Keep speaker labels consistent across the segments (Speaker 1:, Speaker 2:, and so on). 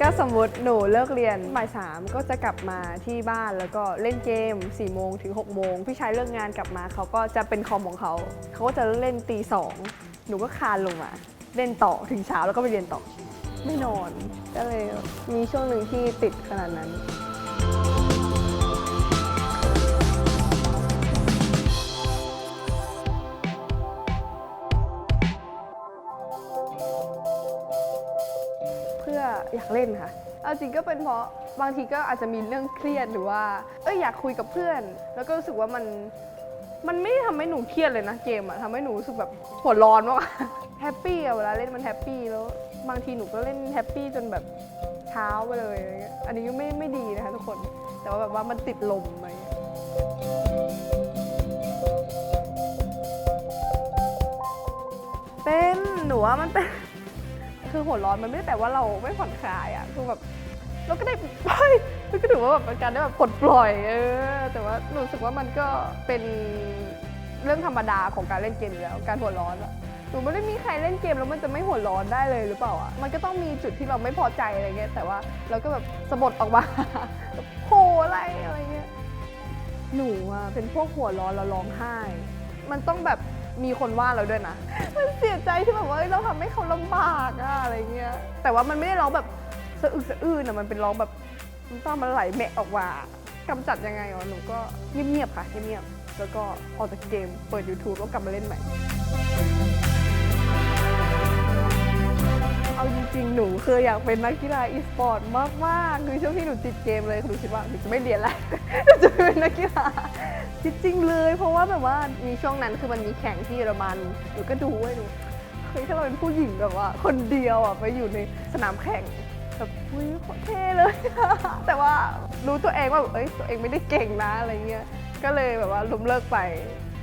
Speaker 1: ก็สมมติหนูเลิกเรียนบ่ายสามก็จะกลับมาที่บ้านแล้วก็เล่นเกม4ี่โมงถึง6กโมงพี่ชายเลิกงานกลับมาเขาก็จะเป็นคอมของเขา เขาก็จะเล่นตีสองหนูก็คานลงมา เล่นต่อถึงเช้าแล้วก็ไปเรียนต่อ ไม่นอน ก็เลยมีช่วงหนึ่งที่ติดขนาดนั้น พื่ออยากเล่นค่ะ เอาจริงก็เป็นเพราะบางทีก็อาจจะมีเรื่องเครียดหรือว่า เอ้ยอยากคุยกับเพื่อน แล้วก็รู้สึกว่ามันมันไม่ได้ทำให้หนูเครียดเลยนะเกมอะทำให้หนูรู้สึกแบบหัวร้อนมากแฮปปี้อะเวลาเล่นมันแฮปปี้แล้วบางทีหนูก็เล่นแฮปปี้จนแบบเช้าไปเลยอะไรเงี้ยอันนี้ไม่ไม่ดีนะคะทุกคน แต่ว่าแบบว่ามันติดลมอะไรเงี้ยเป็นหนูว่ามันเป็น คือหัวร้อนมันไม่ได้แปลว่าเราไม่ผ่อนคลายอะคือแบบเราก็ได้เฮ้ยมันก็ถือว่าแบบเป็นการได้แบบปลดปล่อยเออแต่ว่าหนูรู้สึกว่ามันก็เป็นเรื่องธรรมดาของการเล่นเกมอยู่แล้วการหัวร้อนอะหนูไม่ได้มีใครเล่นเกมแล้วมันจะไม่หัวร้อนได้เลยหรือเปล่าอะมันก็ต้องมีจุดที่เราไม่พอใจอะไรเงี้ยแต่ว่าเราก็แบบสะบัดออกมาโหอะไรอะไรเงี้ยหนูอะเป็นพวกหัวร้อนแล้วร้องไห้ มันต้องแบบ มีคนว่าเราด้วยนะ มันเสียใจที่แบบว่าเอ้ยเราทำให้เขาลำบากอะอะไรเงี้ย แต่ว่ามันไม่ได้ร้องแบบสะอึกสะอื้นอะมันเป็นร้องแบบน้ำตามันไหลแมะออกมากำจัดยังไงอะหนูก็เงียบๆค่ะเงียบๆแล้วก็ออกจากเกมเปิด YouTube แล้วกลับมาเล่นใหม่ เอาจริงๆ หนูเคยอยากเป็นนักกีฬาอีสปอร์ตมากๆ คือช่วงที่หนูติดเกมเลย หนูคิดว่าหนูจะไม่เรียนแล้ว หนูจะไปเป็นนักกีฬา จริงๆเลย เพราะว่าแบบว่ามีช่วงนั้นคือมันมีแข่งที่เยอรมันหนูก็ดูไว้ยหนูเฮ้ยถ้าเราเป็นผู้หญิงแบบว่า คนเดียวอะไปอยู่ในสนามแข่งแบบอุ้ยโคตรเท่เลย แต่ว่ารู้ตัวเองว่าเอ้ยตัวเองไม่ได้เก่งนะอะไรเงี้ยก็เลยแบบว่าล้มเลิกไป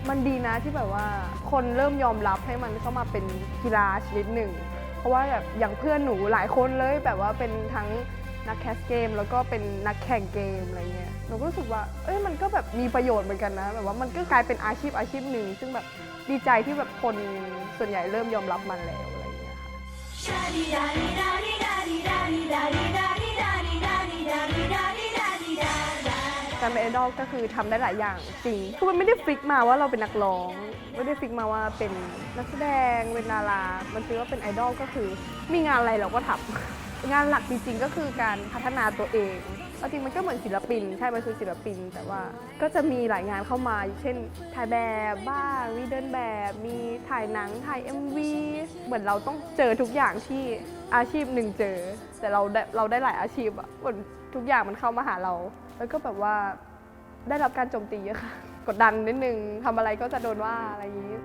Speaker 1: มันดีนะที่แบบว่าคนเริ่มยอมรับให้มันเข้ามาเป็นกีฬาชนิดหนึ่ง เพราะว่าแบบอย่างเพื่อนหนูหลายคนเลยแบบว่าเป็นทั้ง นักแคสเกม แล้วก็เป็นนักแข่งเกมอะไรเงี้ยหนูก็รู้สึกว่า เอ้ยมันก็แบบมีประโยชน์เหมือนกันนะ แบบว่ามันก็กลายเป็นอาชีพอาชีพหนึ่ง ซึ่งแบบดีใจที่แบบคนส่วนใหญ่เริ่มยอมรับมันแล้วอะไรเงี้ยค่ะการเป็นไอดอลก็คือทำได้หลายอย่างจริง คือมันไม่ได้ฟิกมาว่าเราเป็นนักร้อง ไม่ได้ฟิกมาว่าเป็นนักแสดงเป็นดารา มันคือว่าเป็นไอดอลก็คือ มีงานอะไรเราก็ทำ งานหลักจริงๆก็คือการพัฒนาตัวเองเอาจริงมันก็เหมือนศิลปิน ใช่ มันคือศิลปิน แต่ว่าก็จะมีหลายงานเข้ามา เช่น ถ่ายแบบบ้างมีเดินแบบ มีถ่ายหนัง ถ่าย MV เหมือนเราต้องเจอทุกอย่างที่อาชีพหนึ่งเจอ แต่เราได้เราได้หลายอาชีพอะเหมือนทุกอย่างมันเข้ามาหาเรา แล้วก็แบบว่าได้รับการโจมตีเยอะค่ะ กดดันนิดนึงทำอะไรก็จะโดนว่าอะไรอย่างนี้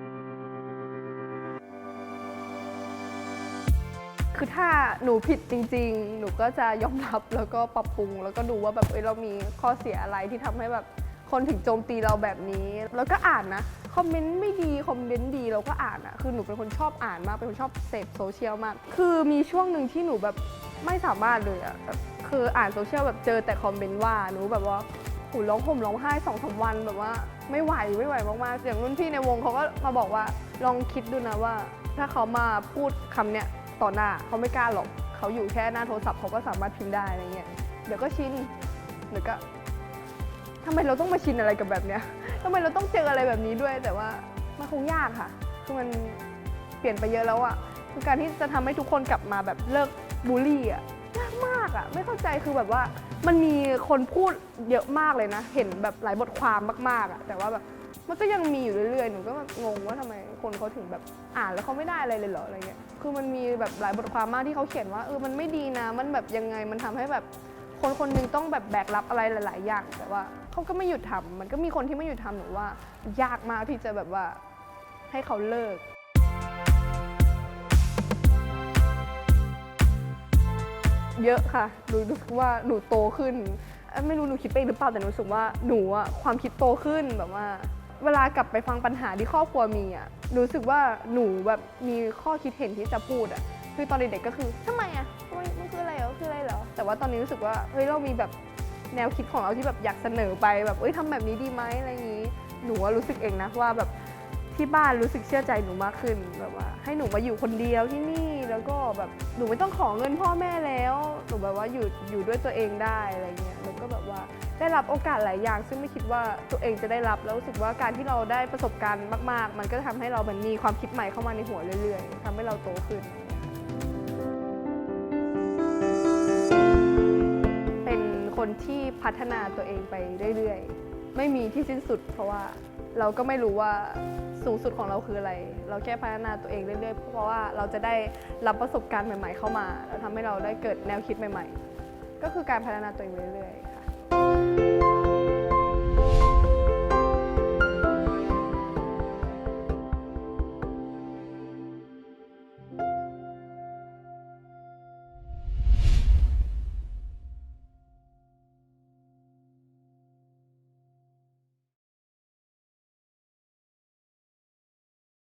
Speaker 1: คือถ้าหนูผิดจริง ๆ หนูก็จะยอมรับแล้วก็ปรับปรุง แล้วก็ดูว่าแบบเอ้ยเรามีข้อเสียอะไรที่ทำให้แบบคนถึงโจมตีเราแบบนี้ แล้วก็อ่านนะ คอมเมนต์ไม่ดี คอมเมนต์ดีเราก็อ่านอะคือหนูเป็นคนชอบอ่านมาก เป็นคนชอบเสพโซเชียลมาก คือมีช่วงหนึ่งที่หนูแบบไม่สามารถเลยอะแบบคืออ่านโซเชียลแบบเจอแต่คอมเมนต์ว่า หนูแบบว่าหูร้องห่มร้องไห้สองสามวันแบบว่าไม่ไหวไม่ไหวมากๆอย่างรุ่นพี่ในวงเขาก็มาบอกว่าลองคิดดูนะว่า ถ้าเขามาพูดคำเนี้ย ต่อหน้าเขาไม่กล้าหรอกเขาอยู่แค่หน้าโทรศัพท์เขาก็สามารถพิมพ์ได้อะไรเงี้ยเดี๋ยวก็ชินเดี๋ยวก็ทำไมเราต้องมาชินอะไรกับแบบเนี้ยทำไมเราต้องเจออะไรแบบนี้ด้วย แต่ว่ามันคงยากค่ะคือมันเปลี่ยนไปเยอะแล้วอะคือการที่จะทำให้ทุกคนกลับมาแบบเลิกบูลลี่อะยากมากอะไม่เข้าใจคือแบบว่ามันมีคนพูดเยอะมากเลยนะ เห็นแบบหลายบทความมากๆอะแต่ว่าแบบมันก็ยังมีอยู่เรื่อยๆ หนูก็งงว่าทำไมคนเขาถึงแบบอ่านแล้วเขาไม่ได้อะไรเลยเหรออะไรเงี้ย คือมันมีแบบหลายบทความมากที่เขาเขียนว่าเออมันไม่ดีนะ มันแบบยังไงมันทำให้แบบคนคนหนึงต้องแบบแบกรับอะไรหลาย ๆ อย่าง แต่ว่าเขาก็ไม่หยุดทำมันก็มีคนที่ไม่หยุดทำหนูว่า ยากมากที่จะแบบว่าให้เขาเลิกเยอะค่ะหนูรู้สึกว่าหนูโตขึ้น ไม่รู้หนูคิดไปเองหรือเปล่าแต่หนูรู้สึกว่าหนูอะความคิดโตขึ้นแบบว่า เวลากลับไปฟังปัญหาที่ครอบครัวมีอะรู้สึกว่าหนูแบบมีข้อคิดเห็นที่จะพูดอะคือตอนเด็กๆก็คือทำไมอะทำไมมันคืออะไรเหรอคืออะไรเหรอแต่ว่าตอนนี้รู้สึกว่าเฮ้ยเรามีแบบแนวคิดของเราที่แบบอยากเสนอไปแบบเอ้ยทำแบบนี้ดีไหมอะไรอย่างนี้ หนูว่ารู้สึกเองนะว่าแบบที่บ้านรู้สึกเชื่อใจหนูมากขึ้นแบบว่า ให้หนูมาอยู่คนเดียวที่นี่แล้วก็แบบหนูไม่ต้องขอเงินพ่อแม่แล้ว หนูแบบว่าอยู่อยู่ด้วยตัวเองได้อะไรเงี้ยแล้วก็แบบว่า ได้รับโอกาสหลายอย่าง ซึ่งไม่คิดว่าตัวเองจะได้รับแล้วรู้สึกว่าการที่เราได้ประสบการณ์มาก ๆ มันก็ทำให้เราเหมือนมีความคิดใหม่เข้ามาในหัวเรื่อย ๆทำให้เราโตขึ้น เป็นคนที่พัฒนาตัวเองไปเรื่อย ๆ ไม่มีที่สิ้นสุด เพราะว่าเราก็ไม่รู้ว่าสูงสุดของเราคืออะไร เราแค่พัฒนาตัวเองเรื่อยๆ เพราะว่าเราจะได้รับประสบการณ์ใหม่ ๆ เข้ามา แล้วทำให้เราได้เกิดแนวคิดใหม่ ๆ ก็คือการพัฒนาตัวเองไปเรื่อยๆ